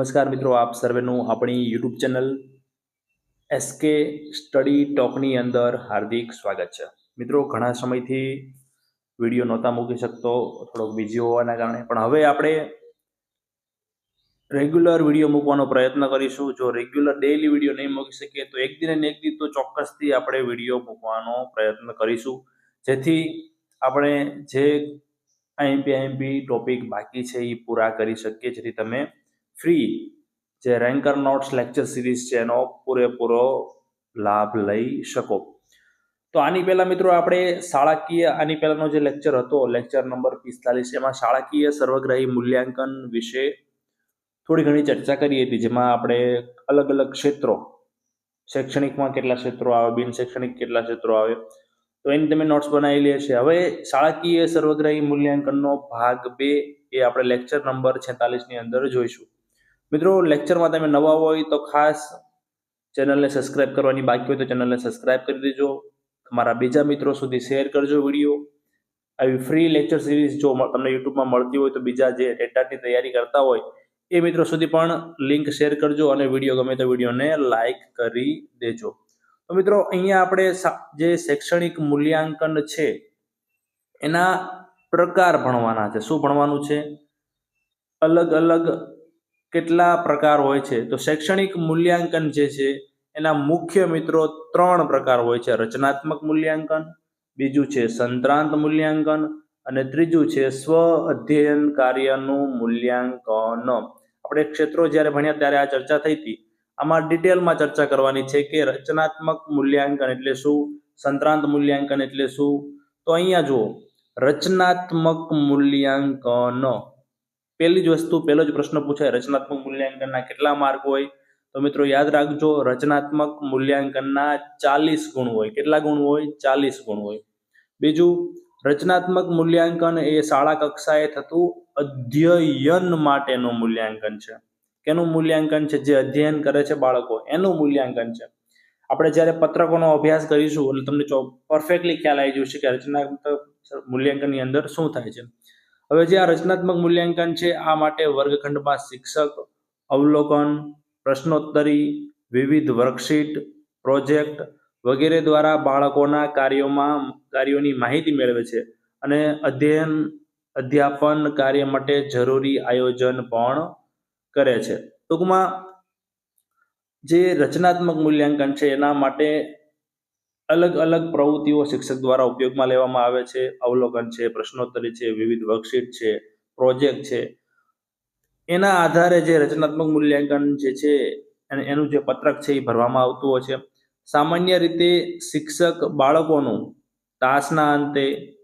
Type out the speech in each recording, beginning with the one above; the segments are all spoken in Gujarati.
નમસ્કાર મિત્રો, આપ સર્વેનું આપણી યુટ્યુબ ચેનલ એસકે સ્ટડી ટોકની અંદર હાર્દિક સ્વાગત છે. મિત્રો, ઘણા સમયથી વીડિયો નહોતા મૂકી શકતો, થોડોક બીજી હોવાના કારણે. પણ હવે આપણે રેગ્યુલર વીડિયો મૂકવાનો પ્રયત્ન કરીશું. જો રેગ્યુલર ડેઈલી વીડિયો નહીં મૂકી શકીએ, તો એક દિન એક દિન તો ચોક્કસથી આપણે વીડિયો મૂકવાનો પ્રયત્ન કરીશું. જેથી આપણે જે આઈએમપી આઈએમપી ટોપિક બાકી છે એ પૂરા કરી શકીએ. જેથી તમે ફ્રી જે રેન્કર નોટ્સ લેક્ચર સિરીઝ છે, એનો પૂરેપૂરો લાભ લઈ શકો. તો આની પહેલા મિત્રો આપણે શાળાકીય, આની પહેલાનો જે લેક્ચર હતો લેક્ચર નંબર પિસ્તાલીસ, એમાં શાળાકીય સર્વગ્રાહી મૂલ્યાંકન વિશે થોડી ઘણી ચર્ચા કરી હતી, જેમાં આપણે અલગ અલગ ક્ષેત્રો, શૈક્ષણિકમાં કેટલા ક્ષેત્રો આવે, બિન શૈક્ષણિક કેટલા ક્ષેત્રો આવે, તો એની તમે નોટ્સ બનાવેલી હશે હવે શાળાકીય સર્વગ્રાહી મૂલ્યાંકનનો ભાગ બે એ આપણે લેક્ચર નંબર છેતાલીસની અંદર જોઈશું. મિત્રો લેક્ચરમાં તમે નવા હોય તો ખાસ ચેનલને સબસ્ક્રાઇબ કરવાની બાકી હોય તો ચેનલને સબસ્ક્રાઇબ કરી દેજો. તમારા બીજા મિત્રો સુધી શેર કરજો વીડિયો આવી ફ્રી લેક્ચર સિરીઝ જો તમને યુટ્યુબમાં મળતી હોય તો બીજા જે ડેટાની તૈયારી કરતા હોય, એ મિત્રો સુધી પણ લિંક શેર કરજો અને વીડિયો ગમે તો વિડીયોને લાઇક કરી દેજો. તો મિત્રો, અહીંયા આપણે જે શૈક્ષણિક મૂલ્યાંકન છે, એના પ્રકાર ભણવાના છે. શું ભણવાનું છે? અલગ અલગ કેટલા પ્રકાર હોય છે? તો શૈક્ષણિક મૂલ્યાંકન જે છે, એના મુખ્ય મિત્રો ત્રણ પ્રકાર હોય છે. રચનાત્મક મૂલ્યાંકન, બીજું છે સંત્રાંત મૂલ્યાંકન, અને ત્રીજું છે સ્વ અધ્યયન કાર્યનું મૂલ્યાંકન. આપણે ક્ષેત્રો જ્યારે ભણ્યા ત્યારે આ ચર્ચા થઈ હતી. આમાં ડિટેલમાં ચર્ચા કરવાની છે કે રચનાત્મક મૂલ્યાંકન એટલે શું, સંત્રાંત મૂલ્યાંકન એટલે શું? તો અહીંયા જુઓ, રચનાત્મક મૂલ્યાંકન. પહેલી જ વસ્તુ, પહેલો જ પ્રશ્ન પૂછાય, રચનાત્મક મૂલ્યાંકનના કેટલા માર્ક હોય? તો મિત્રો યાદ રાખજો, રચનાત્મક મૂલ્યાંકનના ચાલીસ ગુણ હોય. કેટલા ગુણ હોય? ચાલીસ ગુણ હોય. બીજું, રચનાત્મક મૂલ્યાંકન એ શાળા કક્ષાએ થતું અધ્યયન માટેનું મૂલ્યાંકન છે. કેનું મૂલ્યાંકન છે? જે અધ્યયન કરે છે બાળકો. એનું મૂલ્યાંકન છે. આપણે જ્યારે પત્રકોનો અભ્યાસ કરીશું, એટલે તમને પરફેક્ટલી ખ્યાલ આવી જશે કે રચનાત્મક મૂલ્યાંકનની અંદર શું થાય છે. હવે જે આ રચનાત્મક મૂલ્યાંકન છે, આ માટે વર્ગખંડમાં શિક્ષક, અવલોકન, પ્રશ્નોત્તરી, વિવિધ વર્કશીટ, પ્રોજેક્ટ વગેરે દ્વારા બાળકોના કાર્યોમાં કાર્યોની માહિતી મેળવે છે અને અધ્યયન, અધ્યાપન કાર્ય માટે જરૂરી આયોજન પણ કરે છે. ટૂંકમાં, જે રચનાત્મક મૂલ્યાંકન છે, એના માટે અલગ અલગ પ્રવૃત્તિઓ શિક્ષક દ્વારા ઉપયોગમાં લેવામાં આવે છે. અવલોકન છે, પ્રશ્નોત્તરી છે, વિવિધ વર્કશીટ છે, પ્રોજેક્ટ છે. એના આધારે જે રચનાત્મક મૂલ્યાંકન જે છે, અને એનું જે પત્રક છે એ ભરવામાં આવતું હોય છે. સામાન્ય રીતે શિક્ષક બાળકોનું તાસના અંતે,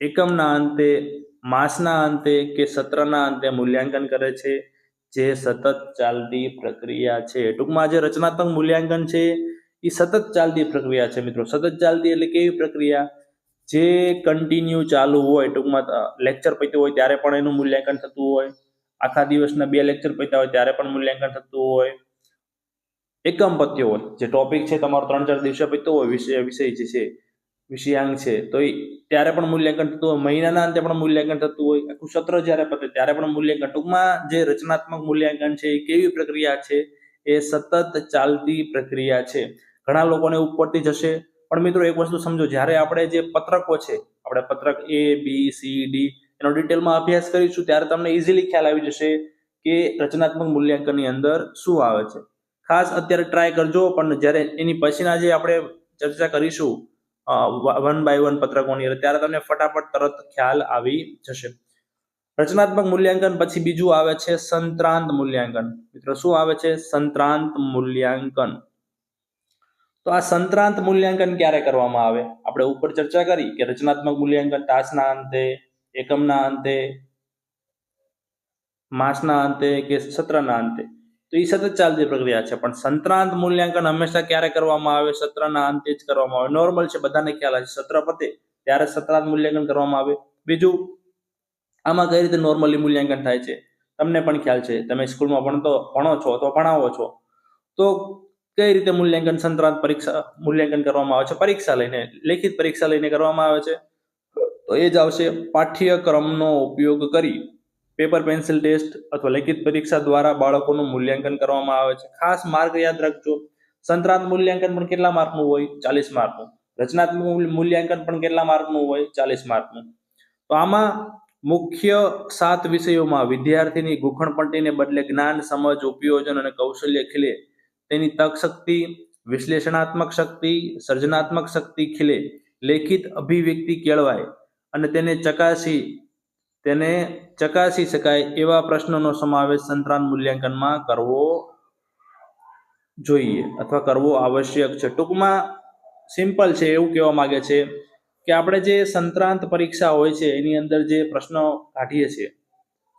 એકમના અંતે, માસના અંતે કે સત્રના અંતે મૂલ્યાંકન કરે છે. જે સતત ચાલતી પ્રક્રિયા છે. ટૂંકમાં જે રચનાત્મક મૂલ્યાંકન છે એ સતત ચાલતી પ્રક્રિયા છે મિત્રો. સતત ચાલતી એટલે કેવી પ્રક્રિયા? જે કન્ટિન્યુ ચાલુ હોય, ટૂંકમાં લેક્ચર પત્યું હોય ત્યારે પણ એનું મૂલ્યાંકન થતું હોય. આખા દિવસના બે લેક્ચર પત્યા હોય ત્યારે પણ મૂલ્યાંકન થતું હોય. એકમ પત્યો હોય, જે ટોપિક છે તમારો ત્રણ ચાર દિવસે પત્યો હોય, વિષય વિષય જે છે, વિષયાંક છે, તો એ ત્યારે પણ મૂલ્યાંકન થતું હોય. મહિનાના અંતે પણ મૂલ્યાંકન થતું હોય. આખું સત્ર જ્યારે પતે ત્યારે પણ મૂલ્યાંકન. ટૂંકમાં જે રચનાત્મક મૂલ્યાંકન છે એ કેવી પ્રક્રિયા છે? એ સતત ચાલતી પ્રક્રિયા છે. ઘણા લોકોને ઉપરથી જશે. પણ મિત્રો એક વસ્તુ સમજો, જ્યારે આપણે જે પત્રકો છે, આપણે પત્રક એ બી સી ડી એનો ડિટેલમાં અભ્યાસ કરીશું, ત્યારે તમને ઇઝીલી ખ્યાલ આવી જશે કે રચનાત્મક મૂલ્યાંકનની અંદર શું આવે છે. ખાસ અત્યારે ટ્રાય કરજો, પણ જ્યારે એની પછીના જે આપણે ચર્ચા કરીશું વન બાય વન પત્રકોની ત્યારે તમને ફટાફટ તરત ખ્યાલ આવી જશે. રચનાત્મક મૂલ્યાંકન પછી બીજું આવે છે સંત્રાંત મૂલ્યાંકન. મિત્રો, શું આવે છે? સંત્રાંત મૂલ્યાંકન. તો આ સંત્રાંત મૂલ્યાંકન ક્યારે કરવામાં આવે? આપણે ઉપર ચર્ચા કરી કે રચનાત્મક મૂલ્યાંકન તાસના અંતે, એકમના અંતે, માસના અંતે કે સત્રના અંતે? તો એ સતત ચાલતી પ્રક્રિયા છે, પણ સંત્રાંત મૂલ્યાંકન હંમેશા ક્યારે કરવામાં આવે? સત્રના અંતે જ કરવામાં આવે. નોર્મલ છે, બધાને ખ્યાલ છે સત્ર પતે, ત્યારે સત્રાંત મૂલ્યાંકન કરવામાં આવે. બીજું, આમાં કઈ રીતે નોર્મલી મૂલ્યાંકન થાય છે? તમને પણ ખ્યાલ છે. તમે સ્કૂલમાં ભણતો, ભણો છો તો ભણાવો છો. તો કઈ રીતે મૂલ્યાંકન સંક્રાંત પરીક્ષા, મૂલ્યાંકન કરવામાં આવે છે? પરીક્ષા લઈને, લેખિત પરીક્ષા લઈને કરવામાં આવે છે. તો એ જ આવશે પાઠ્યક્રમનો ઉપયોગ કરી પેપર, પેન્સિલ, ટેસ્ટ અથવા લેખિત પરીક્ષા દ્વારા બાળકોનું મૂલ્યાંકન કરવામાં આવે છે. ખાસ માર્ક યાદ રાખજો. સંક્રાંત મૂલ્યાંકન પણ કેટલા માર્કનું હોય? ચાલીસ માર્કનું. રચનાત્મક મૂલ્યાંકન પણ કેટલા માર્કનું હોય? ચાલીસ માર્કનું. તો આમાં મુખ્ય સાત વિષયોમાં વિદ્યાર્થીની ગુખણપટ્ટીને બદલે જ્ઞાન, સમજ, ઉપયોજન અને કૌશલ્ય ખીલે તેની તક શક્તિ, વિશ્લેષણાત્મક શક્તિ, સર્જનાત્મક શક્તિ ખીલે. લેખિત અભિવ્યક્તિ કેળવાય અને તેને ચકાસી તેને ચકાસી શકાય એવા પ્રશ્નોનો સમાવેશ સંક્રાંત મૂલ્યાંકનમાં કરવો જોઈએ અથવા કરવો આવશ્યક છે. ટૂંકમાં સિમ્પલ છે, એવું કહેવા માંગે છે કે આપણે જે સંક્રાંત પરીક્ષા હોય છે, એની અંદર જે પ્રશ્નો કાઢીએ છીએ,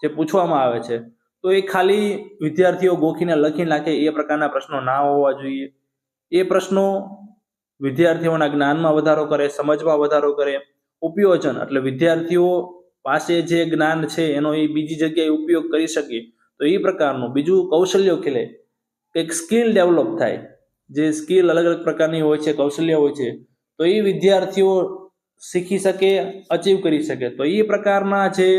જે પૂછવામાં આવે છે તો એ ખાલી વિદ્યાર્થીઓ ગોખીને લખી નાખે એ પ્રકારના પ્રશ્નો ના હોવા જોઈએ. એ પ્રશ્નો વિદ્યાર્થીઓના જ્ઞાનમાં વધારો કરે, સમજમાં વધારો કરે. ઉપયોજન એટલે વિદ્યાર્થીઓ પાસે જે જ્ઞાન છે, એનો એ બીજી જગ્યાએ ઉપયોગ કરી શકે. તો એ પ્રકારનું બીજું કૌશલ્યો ખીલે. કંઈક સ્કિલ ડેવલપ થાય. જે સ્કિલ અલગ અલગ પ્રકારની હોય છે, કૌશલ્ય હોય છે, તો એ વિદ્યાર્થીઓ શીખી શકે, અચીવ કરી શકે. તો એ પ્રકારના જે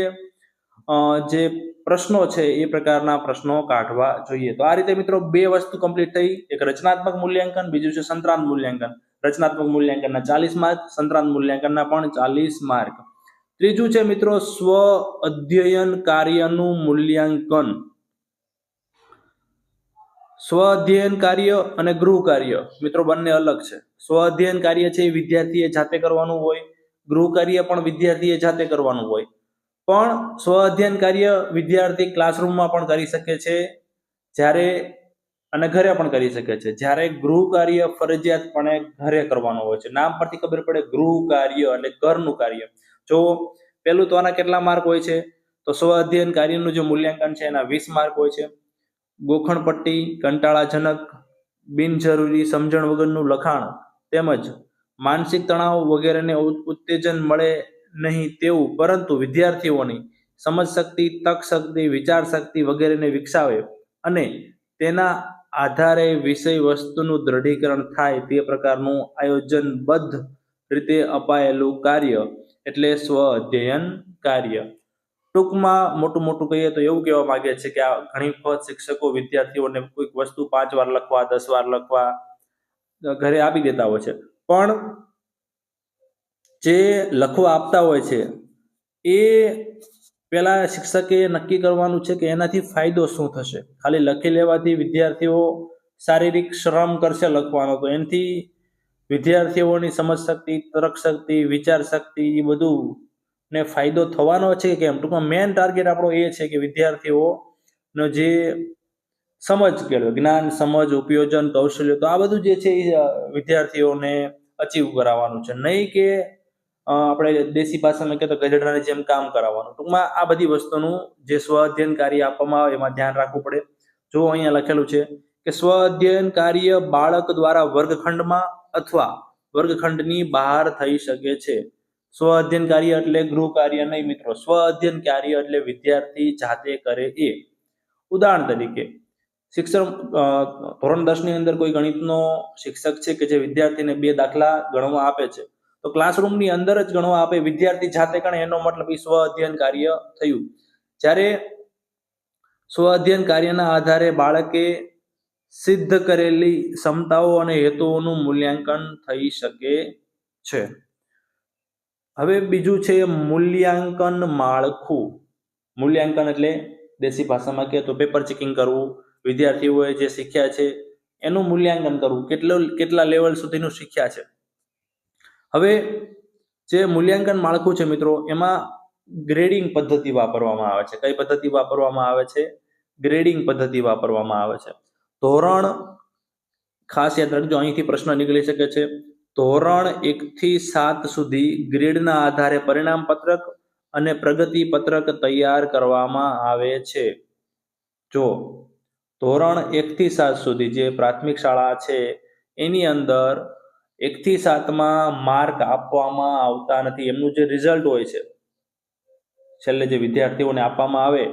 જે પ્રશ્નો છે એ પ્રકારના પ્રશ્નો કાઢવા જોઈએ. તો આ રીતે મિત્રો બે વસ્તુ કમ્પ્લીટ થઈ. એક રચનાત્મક મૂલ્યાંકન, બીજું છે સંક્રાંત મૂલ્યાંકન. રચનાત્મક મૂલ્યાંકનના ચાલીસ માર્ક સંક્રાંત મૂલ્યાંકનના પણ ચાલીસ માર્ક. ત્રીજું છે મિત્રો સ્વ અધ્યયન કાર્યનું મૂલ્યાંકન. સ્વ અધ્યયન કાર્ય અને ગૃહ કાર્ય. મિત્રો બંને અલગ છે. સ્વ અધ્યયન કાર્ય છે એ વિદ્યાર્થીએ જાતે કરવાનું હોય, ગૃહ કાર્ય પણ વિદ્યાર્થીએ જાતે કરવાનું હોય. પણ સ્વ અધ્યયન કાર્ય વિદ્યાર્થી ક્લાસરૂમમાં પણ કરી શકે છે, જ્યારે અને ઘરે પણ કરી શકે છે. જ્યારે ગૃહ કાર્ય ફરજિયાતપણે ઘરે કરવાનું હોય છે. નામ પરથી ખબર પડે ગૃહ કાર્ય એટલે ઘરનું કાર્ય. જો પેલું તો આના કેટલા માર્ક હોય છે? તો સ્વ અધ્યયન કાર્યનું જે મૂલ્યાંકન છે એના વીસ માર્ક હોય છે. ગોખણપટ્ટી, કંટાળાજનક, બિનજરૂરી, સમજણ વગરનું લખાણ તેમજ માનસિક તણાવ વગેરેને ઉત્તેજન મળે નહીં તેવું, પરંતુ વિદ્યાર્થીઓની સમજ શક્તિ, તક શક્તિ, વિચાર શક્તિ વગેરેને વિકસાવે અને તેના આધારે વિષય વસ્તુનું દ્રઢીકરણ થાય તે પ્રકારનું આયોજનબદ્ધ રીતે અપાયેલું કાર્ય એટલે સ્વ અધ્યયન કાર્ય. ટૂંકમાં મોટું મોટું કહીએ તો એવું કહેવા માંગે છે કે આ ઘણી વખત શિક્ષકો વિદ્યાર્થીઓને કોઈક વસ્તુ પાંચ વાર લખવા, દસ વાર લખવા, ઘરે આપી દેતા હોય છે. પણ જે લખવા આપતા હોય છે, એ પહેલાં શિક્ષકે નક્કી કરવાનું છે કે એનાથી ફાયદો શું થશે? ખાલી લખી લેવાથી વિદ્યાર્થીઓ શારીરિક શ્રમ કરશે લખવાનો. તો એનાથી વિદ્યાર્થીઓની સમજ શક્તિ, તર્ક શક્તિ, વિચાર શક્તિ, એ બધું ને ફાયદો થવાનો છે કે કેમ? ટૂંકમાં મેઇન ટાર્ગેટ આપણો એ છે કે વિદ્યાર્થીઓનો જે સમજ કેળવે, જ્ઞાન, સમજ, ઉપયોજન, કૌશલ્ય, તો આ બધું જે છે એ વિદ્યાર્થીઓને અચીવ કરાવવાનું છે. નહીં કે આપણે દેશી ભાષામાં કહેતો ગધેડાની જેમ કામ કરાવવાનું. ટૂંકમાં આ બધી વસ્તુનું જે સ્વ અધ્યયન કાર્ય આપવામાં આવે એમાં ધ્યાન રાખવું પડે. જો અહીંયા લખેલું છે કે સ્વ અધ્યયન કાર્ય બાળક દ્વારા વર્ગખંડમાં અથવા વર્ગખંડની બહાર થઈ શકે છે. સ્વ અધ્યયન કાર્ય એટલે ગૃહ કાર્ય નહીં મિત્રો. સ્વ અધ્યયન કાર્ય એટલે વિદ્યાર્થી જાતે કરે એ. ઉદાહરણ તરીકે, શિક્ષણ ધોરણ દસની અંદર કોઈ ગણિતનો શિક્ષક છે કે જે વિદ્યાર્થીને બે દાખલા ગણવા આપે છે. તો ક્લાસરૂમની અંદર જ ગણવા આપે વિદ્યાર્થી જાતે ગણે એનો મતલબ સ્વ અધ્યયન કાર્ય થયું. જ્યારે સ્વ અધ્યયન કાર્યના આધારે બાળકે સિદ્ધ કરેલી ક્ષમતાઓ અને હેતુઓનું મૂલ્યાંકન થઈ શકે છે. હવે બીજું છે મૂલ્યાંકન માળખું. મૂલ્યાંકન એટલે દેશી ભાષામાં કહે તો પેપર ચેકિંગ કરવું. વિદ્યાર્થીઓએ જે શીખ્યા છે એનું મૂલ્યાંકન કરવું. કેટલો, કેટલા લેવલ સુધીનું શીખ્યા છે? હવે જે મૂલ્યાંકન માળખું છે મિત્રો, એમાં ગ્રેડિંગ પદ્ધતિ વાપરવામાં આવે છે. કઈ પદ્ધતિ વાપરવામાં આવે છે? ગ્રેડિંગ પદ્ધતિ વાપરવામાં આવે છે. ધોરણ, ખાસ યાદ રાખજો, અહીંથી પ્રશ્ન નીકળી શકે છે. ધોરણ એક થી સાત સુધી ગ્રેડના આધારે પરિણામ પત્રક અને પ્રગતિ પત્રક તૈયાર કરવામાં આવે છે. જો, ધોરણ એક થી સાત સુધી જે પ્રાથમિક શાળા છે, એની અંદર એક થી સાતમાં માર્ક આપવામાં આવતા નથી. એમનું જે રિઝલ્ટ હોય છે, છેલ્લે જે વિદ્યાર્થીઓને આપવામાં આવે,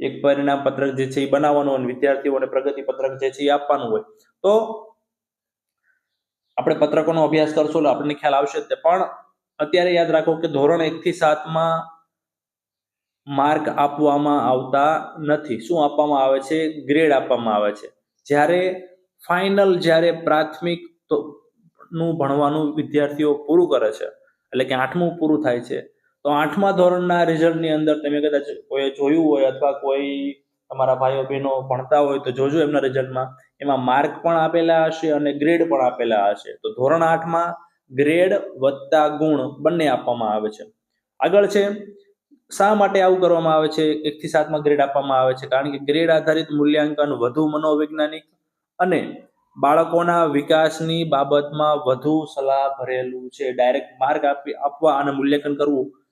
એક પરિણામ પત્રક જે છે એ બનાવવાનું અને વિદ્યાર્થીઓને પ્રગતિ પત્રક જે છે એ આપવાનું હોય. તો આપણે પત્રકોનો અભ્યાસ કરશું એટલે આપણને ખ્યાલ આવશે તે. પણ અત્યારે યાદ રાખો કે ધોરણ એક થી સાતમાં માર્ક આપવામાં આવતા નથી. શું આપવામાં આવે છે? ગ્રેડ આપવામાં આવે છે. જ્યારે ફાઇનલ જ્યારે પ્રાથમિક તો નું ભણવાનું વિદ્યાર્થીઓ પૂરું કરે છે. એટલે કે આઠમું પૂરું થાય છે. તો આઠમા ધોરણના રિઝલ્ટની અંદર તમે કદાચ કોઈ જોયું હોય અથવા કોઈ તમારા ભાઈઓ બહેનો ભણતા હોય તો જોજો એમના રિઝલ્ટમાં એમાં માર્ક પણ આપેલા હશે અને ગ્રેડ પણ આપેલા હશે. તો ધોરણ આઠમાં ગ્રેડ વત્તા ગુણ બંને આપવામાં આવે છે. આગળ છે, શા માટે આવું કરવામાં આવે છે? એકથી સાતમાં ગ્રેડ આપવામાં આવે છે. કારણ કે ગ્રેડ આધારિત મૂલ્યાંકન વધુ મનોવૈજ્ઞાનિક અને બાળકોના વિકાસની બાબતમાં વધુ સલાહ ભરેલું છે. ડાયરેક્ટ માર્ક આપી, આપવા અને મૂલ્યાંકન કરવું.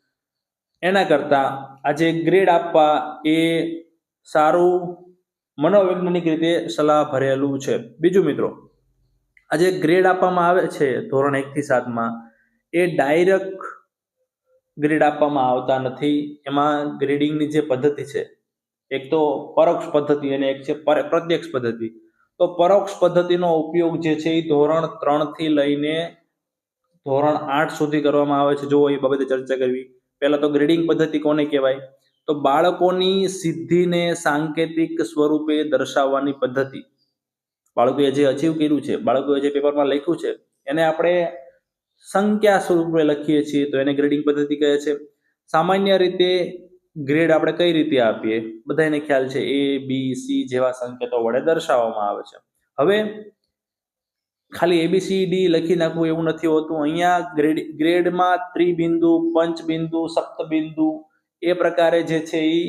એના કરતા આજે ગ્રેડ આપવા એ સારું મનોવૈજ્ઞાનિક રીતે સલાહ ભરેલું છે. બીજું મિત્રો, આજે ગ્રેડ આપવામાં આવે છે ધોરણ એકથી સાતમાં એ ડાયરેક્ટ ગ્રેડ આપવામાં આવતા નથી. એમાં ગ્રેડિંગની જે પદ્ધતિ છે, એક તો પરોક્ષ પદ્ધતિ અને એક છે, પર- પ્રત્યક્ષ પદ્ધતિ. તો પરોક્ષ પદ્ધતિનો ઉપયોગ જે છે એ ધોરણ ત્રણથી લઈને ધોરણ આઠ સુધી કરવામાં આવે છે. જો એ બાબતે ચર્ચા કરવી. પહેલા તો ગ્રેડિંગ પદ્ધતિ કોને કહેવાય? તો બાળકોની સિદ્ધિને સાંકેતિક સ્વરૂપે દર્શાવવાની પદ્ધતિ. બાળકોએ જે અચીવ કર્યું છે, બાળકોએ જે પેપરમાં લખ્યું છે, એને આપણે સંખ્યા સ્વરૂપે લખીએ છીએ. તો એને ગ્રેડિંગ પદ્ધતિ કહે છે. સામાન્ય રીતે ગ્રેડ આપણે કઈ રીતે આપીએ? બધાને ખ્યાલ છે એ બી સી જેવા સંકેતો વડે દર્શાવવામાં આવે છે. હવે ખાલી એબીસીડી લખી નાખવું એવું નથી હોતું. અહીંયા ગ્રેડ, ગ્રેડમાં ત્રિબિંદુ, પંચબિંદુ, સપ્તબિંદુ એ પ્રકારે જે છે એ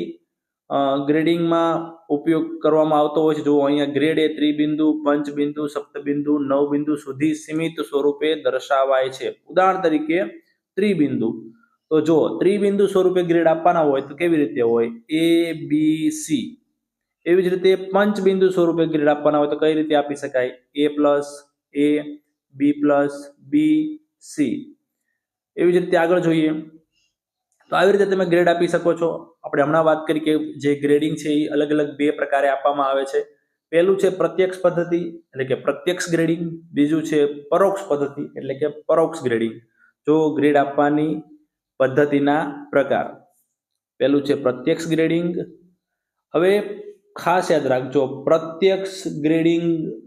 ગ્રેડિંગમાં ઉપયોગ કરવામાં આવતો હોય છે. જો અહીંયા ગ્રેડ એ ત્રિબિંદુ, પંચબિંદુ, સપ્તબિંદુ, નવબિંદુ સુધી સીમિત સ્વરૂપે દર્શાવાય છે. ઉદાહરણ તરીકે ત્રિબિંદુ. તો જો ત્રિબિંદુ સ્વરૂપે ગ્રેડ આપવાના હોય તો કેવી રીતે હોય? એ બી સી એવી જ રીતે પંચબિંદુ સ્વરૂપે ગ્રેડ આપવાના હોય તો કઈ રીતે આપી શકાય? A plus A B plus B C એવી જ રીતે આગળ જોઈએ. તો આવી રીતે તમે ગ્રેડ આપી શકો છો. આપણે હમણાં વાત કરી કે જે ગ્રેડિંગ છે એ અલગ અલગ બે પ્રકારે આપવામાં આવે છે. પહેલું છે પ્રત્યક્ષ પદ્ધતિ, એટલે કે પ્રત્યક્ષ ગ્રેડિંગ. બીજું છે પરોક્ષ પદ્ધતિ, એટલે કે પરોક્ષ ગ્રેડિંગ. જો ગ્રેડ આપવાની પદ્ધતિના પ્રકાર. પહેલું છે પ્રત્યક્ષ ગ્રેડિંગ. હવે ખાસ યાદ રાખજો, પ્રત્યક્ષ ગ્રેડિંગ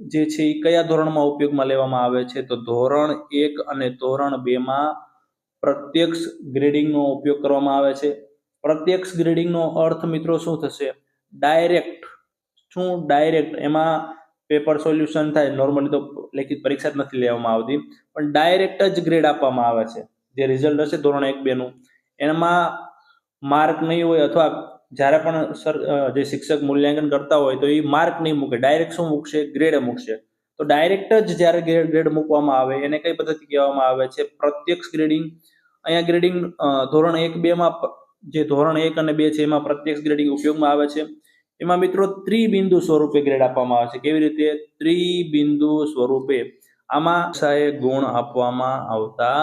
જે છે એ કયા ધોરણમાં ઉપયોગમાં લેવામાં આવે છે? તો ધોરણ એક અને ધોરણ બેમાં પ્રત્યક્ષ ગ્રેડિંગનો ઉપયોગ કરવામાં આવે છે. પ્રત્યક્ષ ગ્રેડિંગનો અર્થ મિત્રો શું થશે? ડાયરેક્ટ. શું ડાયરેક્ટ? એમાં પેપર સોલ્યુશન થાય. નોર્મલી તો લેખિત પરીક્ષા જ નથી લેવામાં આવતી. પણ ડાયરેક્ટ જ ગ્રેડ આપવામાં આવે છે. જે રિઝલ્ટ હશે ધોરણ એક બેનું. એમાં માર્ક નહીં હોય અથવા જ્યારે પણ સર જે શિક્ષક મૂલ્યાંકન કરતા હોય તો એ માર્ક નહીં મૂકે. ડાયરેક્ટ શું મૂકશે? ગ્રેડ મૂકશે. તો ડાયરેક્ટ જ જ્યારે ગ્રેડ મૂકવામાં આવે, એને કઈ પદ્ધતિ કહેવામાં આવે છે? પ્રત્યક્ષ ગ્રેડિંગ અહીંયા ગ્રેડિંગ ધોરણ એક બે માં જે ધોરણ એક અને બે છે, એમાં પ્રત્યક્ષ ગ્રેડિંગ ઉપયોગમાં આવે છે. એમાં મિત્રો ત્રિબિંદુ સ્વરૂપે ગ્રેડ આપવામાં આવે છે. કેવી રીતે? ત્રિબિંદુ સ્વરૂપે આમાં ગુણ આપવામાં આવતા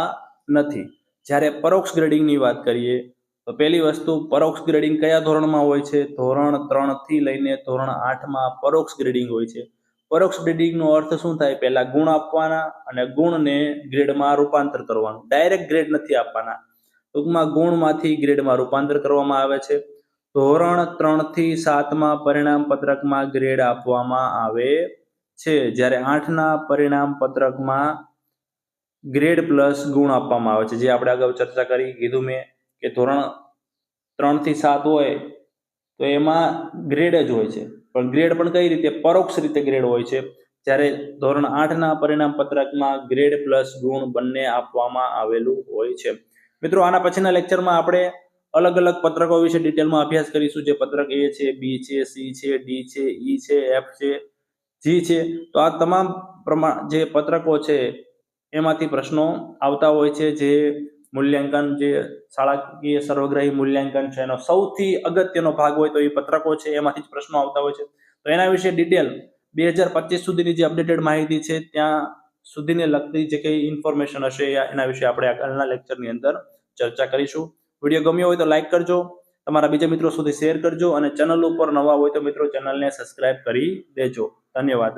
નથી. જ્યારે પરોક્ષ ગ્રેડિંગની વાત કરીએ, તો પહેલી વસ્તુ પરોક્ષ ગ્રેડિંગ કયા ધોરણમાં હોય છે? ધોરણ ત્રણથી લઈને ધોરણ આઠમાં પરોક્ષ ગ્રેડિંગ હોય છે. પરોક્ષ ગ્રેડિંગનો અર્થ શું થાય? પહેલા ગુણ આપવાના અને ગુણને ગ્રેડમાં રૂપાંતર કરવાનું. ડાયરેક્ટ ગ્રેડ નથી આપવાના. ટૂંકમાં ગુણમાંથી ગ્રેડમાં રૂપાંતર કરવામાં આવે છે. ધોરણ ત્રણથી સાતમાં પરિણામ પત્રકમાં ગ્રેડ આપવામાં આવે છે. જ્યારે આઠના પરિણામ પત્રકમાં ગ્રેડ પ્લસ ગુણ આપવામાં આવે છે. જે આપણે અગાઉ ચર્ચા કરી, કીધું મેં કે ધોરણ ત્રણથી સાત હોય તો એમાં ગ્રેડ જ હોય છે. પણ ગ્રેડ પણ કઈ રીતે? પરોક્ષ રીતે ગ્રેડ હોય છે. જ્યારે ધોરણ આઠના પરિણામ પત્રકમાં ગ્રેડ પ્લસ ગુણ બંને આપવામાં આવેલું હોય છે. મિત્રો, આના પછીના લેક્ચરમાં આપણે અલગ અલગ પત્રકો વિશે ડિટેલમાં અભ્યાસ કરીશું. જે પત્રક એ છે, બી છે, સી છે, ડી છે, ઈ છે, એફ છે, જી છે. તો આ તમામ પ્રમાણ જે પત્રકો છે એમાંથી પ્રશ્નો આવતા હોય છે જે મૂલ્યાંકન જે શાળાકીય સર્વગ્રાહી મૂલ્યાંકન છે એનો સૌથી અગત્યનો ભાગ હોય તો એ પત્રકો છે, એમાંથી જ પ્રશ્નો આવતા હોય છે. તો એના વિશે ડિટેલ બે હજાર પચીસ સુધીની જે અપડેટેડ માહિતી છે, ત્યાં સુધીને લગતી જે કંઈ ઇન્ફોર્મેશન હશે એના વિશે આપણે આગળના લેક્ચરની અંદર ચર્ચા કરીશું. વીડિયો ગમ્યો હોય તો લાઇક કરજો, તમારા બીજા મિત્રો સુધી શેર કરજો અને ચેનલ ઉપર નવા હોય તો મિત્રો ચેનલને સબસ્ક્રાઇબ કરી દેજો. ધન્યવાદ.